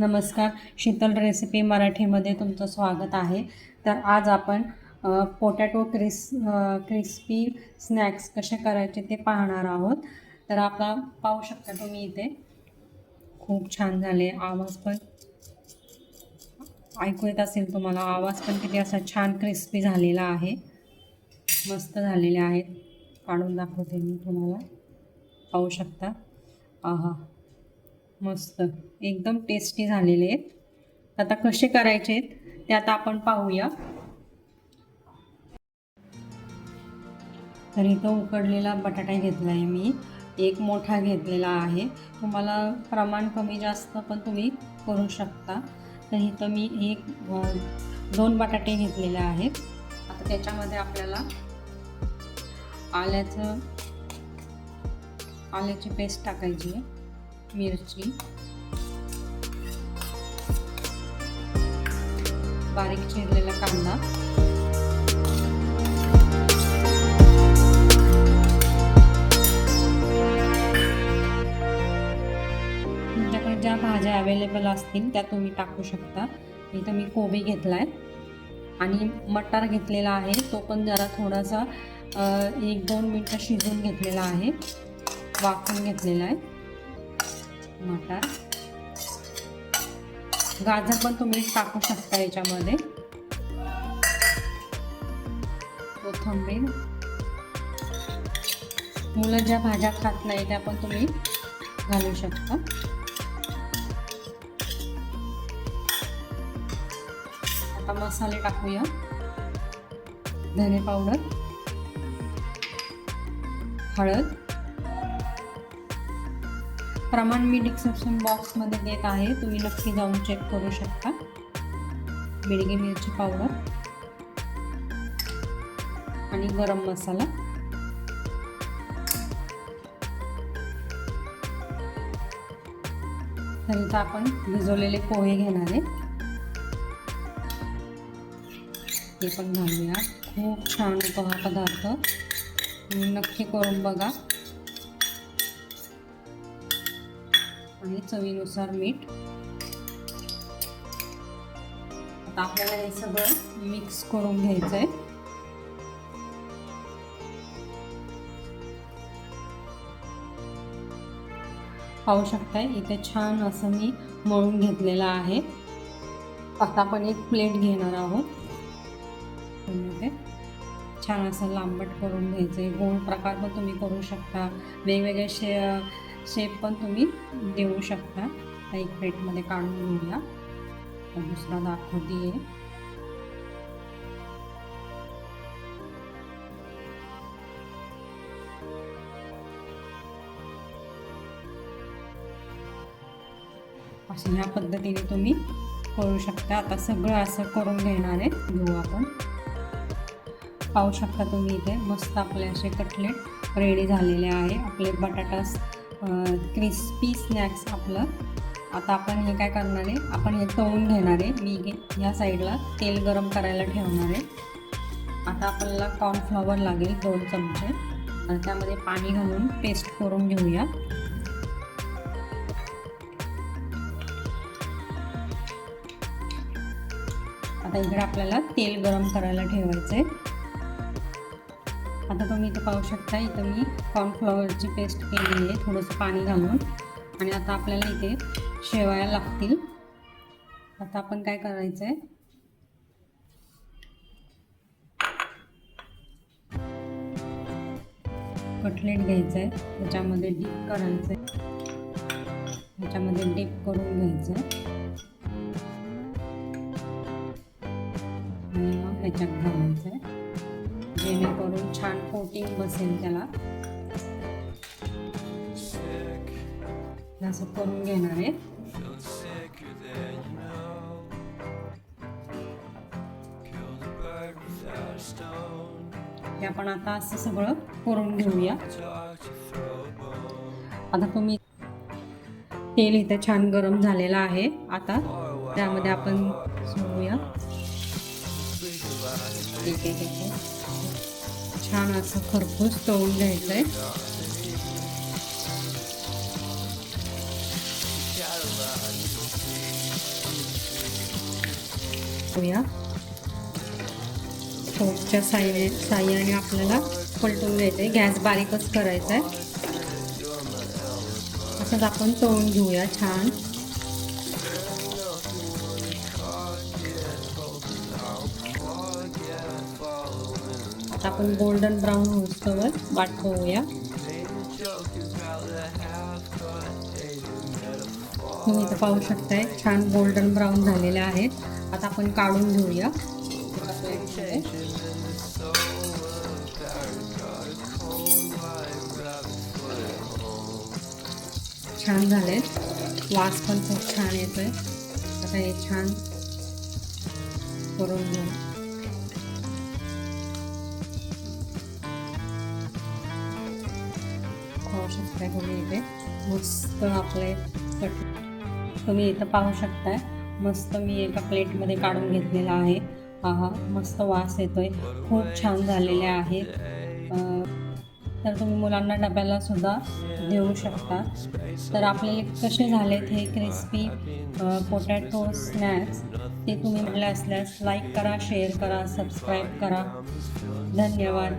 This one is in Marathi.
नमस्कार. शीतल रेसिपी मराठीमध्ये तुमचं स्वागत आहे. तर आज आपण पोटॅटो क्रिस क्रिस्पी स्नॅक्स कसे करायचे ते पाहणार आहोत. तर आपला पाहू शकता तुम्ही इथे. खूप छान झाले आवाज पण. ऐकू येत असेल तुम्हाला आवाज पण किती असा छान क्रिस्पी झालेला आहे. मस्त झालेले आहेत. काढून दाखवते मी तुम्हाला. पाहू शकता. आहा. मस्त. एकदम टेस्टी झालेले आहेत. आता कसे करायचे आहेत ते आता आपण पाहूया. तर इथं उकडलेला बटाटा घेतला आहे मी. एक मोठा घेतलेला आहे. तुम्हाला प्रमाण कमी जास्त पण तुम्ही करू शकता. तर इथं मी एक दोन बटाटे घेतलेले आहेत. आता त्याच्यामध्ये आपल्याला आल्याचं आल्याची पेस्ट टाकायची आहे. मिरची बारीक चिरलेला कांदा तुमच्याकडे ज्या भाज्या अवेलेबल असतील त्या तुम्ही टाकू शकता. इथं मी कोबी घेतला आहे आणि मटार घेतलेला आहे. तो पण जरा थोडासा एक दोन मिनटं शिजवून घेतलेला आहे. वाफून घेतलेला आहे. मटार. गाजर पण तुम्ही टाकू शकता याच्यामध्ये. कोथंबीर. मुलं ज्या भाज्या खात नाही त्या पण तुम्ही घालू शकता. आता मसाले टाकूया. धने पावडर. हळद. प्रमाण मी डिस्क्रिप्शन बॉक्समध्ये देत आहे. तुम्ही नक्की जाऊन चेक करू शकता. बेडगी मिरची पावडर आणि गरम मसाला. तर इथं आपण भिजवलेले पोहे घेणार आहे. ते पण घालूया. खूप छान होतो हा पदार्थ नक्की करून बघा. आणि चवीनुसार मीठ. आता आपल्याला हे सगळं मिक्स करून घ्यायचं आहे पाहू शकताय इथे छान असं मी मळून घेतलेलं आहे. आता आपण एक प्लेट घेणार आहोत. छान असं लांबट करून घ्यायचं आहे गोल प्रकार पण तुम्ही करू शकता. वेगवेगळे शे शेप पण तुम्ही देऊ शकता. एक प्लेटमध्ये काढून घेऊया. दुसरा दाखवती आहे असं ह्या पद्धतीने तुम्ही करू शकता. आता सगळं असं करून घेणार आहे. घेऊ आपण. पाहू शकता तुम्ही इथे मस्त आपले असे कटलेट रेडी झालेले आहे. आपले बटाटा क्रिस्पी स्नॅक्स आपलं. आता आपण हे काय करणार आहे? आपण हे तळून घेणार आहे मी घे ह्या साईडला तेल गरम करायला ठेवणार आहे. आता आपल्याला कॉर्नफ्लॉवर लागेल दोन चमचे. आणि त्यामध्ये पाणी घालून पेस्ट करून घेऊया. आता इकडे आपल्याला तेल गरम करायला ठेवायचं आहे आता तुम्ही इथं पाहू शकता इथं मी कॉर्नफ्लॉवरची पेस्ट केलेली आहे थोडंसं पाणी घालून. आणि आता आपल्याला इथे शेवाया लागतील. आता आपण काय करायचं आहे कटलेट घ्यायचं आहे त्याच्यामध्ये डीप करायचं आहे त्याच्यामध्ये डीप करून घ्यायचं आहे आणि मग ह्याच्यात घालायचं आहे जेणेकरून छान कोटिंग बसेल त्याला. असं करून घेणार आहे. हे आपण आता असं सगळं करून घेऊया. आता तुम्ही तेल इथे छान गरम झालेलं आहे. आता त्यामध्ये आपण सोडूया. छान असं खरपूस तळून घ्यायचं आहे घेऊया फोकच्या साह्याने साह्याने आपल्याला पलटून घ्यायचं आहे गॅस बारीकच करायचा आहे असंच आपण तळून घेऊया छान. आता आपण गोल्डन ब्राऊन होऊस्तोवर वाट बघूया. तुम्ही इथं पाहू शकताय छान गोल्डन ब्राऊन झालेलं आहेत. आता आपण काढून घेऊया. छान झाले वास पण खूप छान येतोय. आता हे छान करून घेऊ. पाहू तुम्ही इथे मस्त आपले कट तुम्ही इथं पाहू शकताय. मस्त मी एका प्लेटमध्ये काढून घेतलेला आहे. हा मस्त वास येतोय. खूप छान झालेले आहेत. तर तुम्ही मुलांना डब्याला सुद्धा देऊ शकता. तर आपले कसे झालेत हे क्रिस्पी पोटॅटो स्नॅक्स ते तुम्ही म्हटले असल्यास लाईक करा शेअर करा सबस्क्राईब करा. धन्यवाद.